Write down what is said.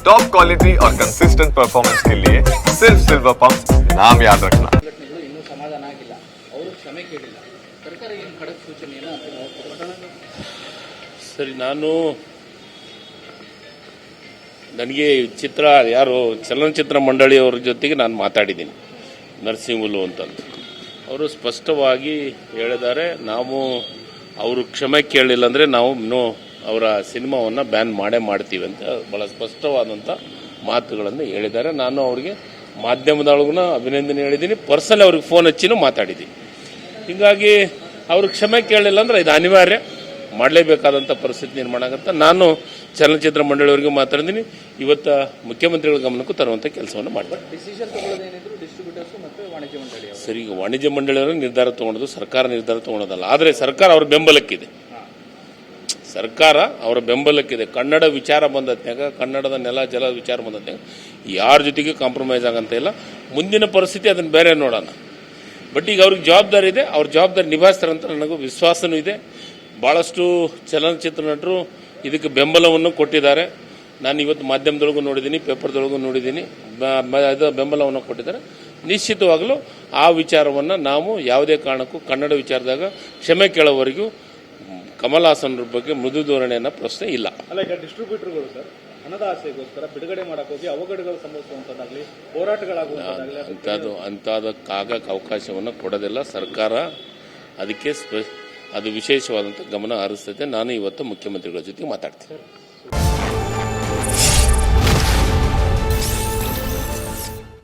Top quality और consistent performance के लिए सिर्फ सिल्वर पंप नाम याद रखना ಸಂಘಟನೆಗಳು ಇನ್ನೂ ಸಮಾಧಾನ ಆಗಿಲ್ಲ ಅವರು ಕ್ಷಮೆ ಕೇಳಿಲ್ಲ ಸರ್ಕಾರ ಏನು ಖಡಕ್ ಸೂಚನೆಯನ್ನು ಅಂತಿಮವಾಗಿ ಸರಿ ನಾನು ನನಗೆ ಚಿತ್ರ ಯಾರು ಚಲನಚಿತ್ರ ಮಂಡಳಿಯವರ ಜೊತೆಗೆ ನಾನು ಮಾತಾಡಿದ್ದೀನಿ ನರಸಿಂಹುಲು ಅಂತಂದು ಅವರು ಸ್ಪಷ್ಟವಾಗಿ ಹೇಳಿದ್ದಾರೆ ನಾವು ಅವರು ಕ್ಷಮೆ ಕೇಳಲಿಲ್ಲ ಅಂದರೆ ನಾವು ಇನ್ನೂ ಅವರ ಸಿನಿಮಾವನ್ನು ಬ್ಯಾನ್ ಮಾಡೇ ಮಾಡ್ತೀವಿ ಅಂತ ಭಾಳ ಸ್ಪಷ್ಟವಾದಂಥ ಮಾತುಗಳನ್ನು ಹೇಳಿದ್ದಾರೆ. ನಾನು ಅವರಿಗೆ ಮಾಧ್ಯಮದೊಳಗೂ ಅಭಿನಂದನೆ ಹೇಳಿದ್ದೀನಿ. ಪರ್ಸನಲ್ ಅವ್ರಿಗೆ ಫೋನ್ ಹಚ್ಚಿನೂ ಮಾತಾಡಿದ್ದೀನಿ. ಹೀಗಾಗಿ ಅವರು ಕ್ಷಮೆ ಕೇಳಲಿಲ್ಲ ಅಂದ್ರೆ ಇದು ಅನಿವಾರ್ಯ. ಮಾಡಲೇಬೇಕಾದಂಥ ಪರಿಸ್ಥಿತಿ ನಿರ್ಮಾಣ ಆಗುತ್ತೆ ನಾನು ಚಲನಚಿತ್ರ ಮಂಡಳಿಯವರಿಗೆ ಮಾತಾಡಿದ್ದೀನಿ ಇವತ್ತು ಮುಖ್ಯಮಂತ್ರಿಗಳ ಗಮನಕ್ಕೂ ತರುವಂಥ ಕೆಲಸವನ್ನು ಮಾಡಿದೆ ಸರಿ ಈಗ ವಾಣಿಜ್ಯ ಮಂಡಳಿಯವರು ನಿರ್ಧಾರ ತಗೊಳ್ಳೋದು ಸರ್ಕಾರ ನಿರ್ಧಾರ ತಗೊಳ್ಳೋದಲ್ಲ ಆದರೆ ಸರ್ಕಾರ ಅವ್ರ ಬೆಂಬಲಕ್ಕಿದೆ. ಸರ್ಕಾರ ಅವರ ಬೆಂಬಲಕ್ಕಿದೆ. ಕನ್ನಡ ವಿಚಾರ ಬಂದತ್ನಾಗ ಕನ್ನಡದ ನೆಲ, ಜಲ ವಿಚಾರ ಬಂದತ್ನಾಗ ಯಾರ ಜೊತೆಗೆ ಕಾಂಪ್ರಮೈಸ್ ಆಗಂತ ಇಲ್ಲ. ಮುಂದಿನ ಪರಿಸ್ಥಿತಿ ಅದನ್ನು ಬೇರೆ ನೋಡೋಣ. ಬಟ್ ಈಗ ಅವ್ರಿಗೆ ಜವಾಬ್ದಾರಿ ಇದೆ. ಅವ್ರ ಜವಾಬ್ದಾರಿ ನಿಭಾಯಿಸ್ತಾರೆ ಅಂತ ನನಗೂ ವಿಶ್ವಾಸನೂ ಇದೆ. ಭಾಳಷ್ಟು ಚಲನಚಿತ್ರ ನಟರು ಇದಕ್ಕೆ ಬೆಂಬಲವನ್ನು ಕೊಟ್ಟಿದ್ದಾರೆ. ನಾನು ಇವತ್ತು ಮಾಧ್ಯಮದೊಳಗೂ ನೋಡಿದ್ದೀನಿ, ಪೇಪರ್ದೊಳಗೂ ನೋಡಿದ್ದೀನಿ. ಅದು ಬೆಂಬಲವನ್ನು ಕೊಟ್ಟಿದ್ದಾರೆ. ನಿಶ್ಚಿತವಾಗಲೂ ಆ ವಿಚಾರವನ್ನು ನಾವು ಯಾವುದೇ ಕಾರಣಕ್ಕೂ ಕನ್ನಡ ವಿಚಾರದಾಗ ಕ್ಷಮೆ ಕೇಳೋವರೆಗೂ ಕಮಲ್ ಹಾಸನ್ರ ಬಗ್ಗೆ ಮೃದು ಧೋರಣೆಯನ್ನ ಪ್ರಶ್ನೆ ಇಲ್ಲ. ಅಲ್ಲ ಈಗ ಡಿಸ್ಟ್ರಿಬ್ಯೂಟರ್ಗಳು ಸರ್ ಹಣದ ಆಸೆಗೋಸ್ಕರ ಬಿಡುಗಡೆ ಮಾಡಕ್ ಹೋಗಿ ಅವಘಡಗಳು ಸಂಭವಿಸುವಂತದ್ದಾಗ್ಲಿ ಹೋರಾಟಗಳಾಗುವಂತದ್ದಾಗ್ಲಿ ಅಂಥದ್ದು ಕಾಗಕ್ಕೆ ಅವಕಾಶವನ್ನು ಕೊಡೋದಿಲ್ಲ. ಸರ್ಕಾರ ಅದಕ್ಕೆ ಅದು ವಿಶೇಷವಾದಂಥ ಗಮನ ಹರಿಸ್ತೈತೆ ನಾನು ಇವತ್ತು ಮುಖ್ಯಮಂತ್ರಿಗಳ ಜೊತೆ ಮಾತಾಡ್ತೀನಿ.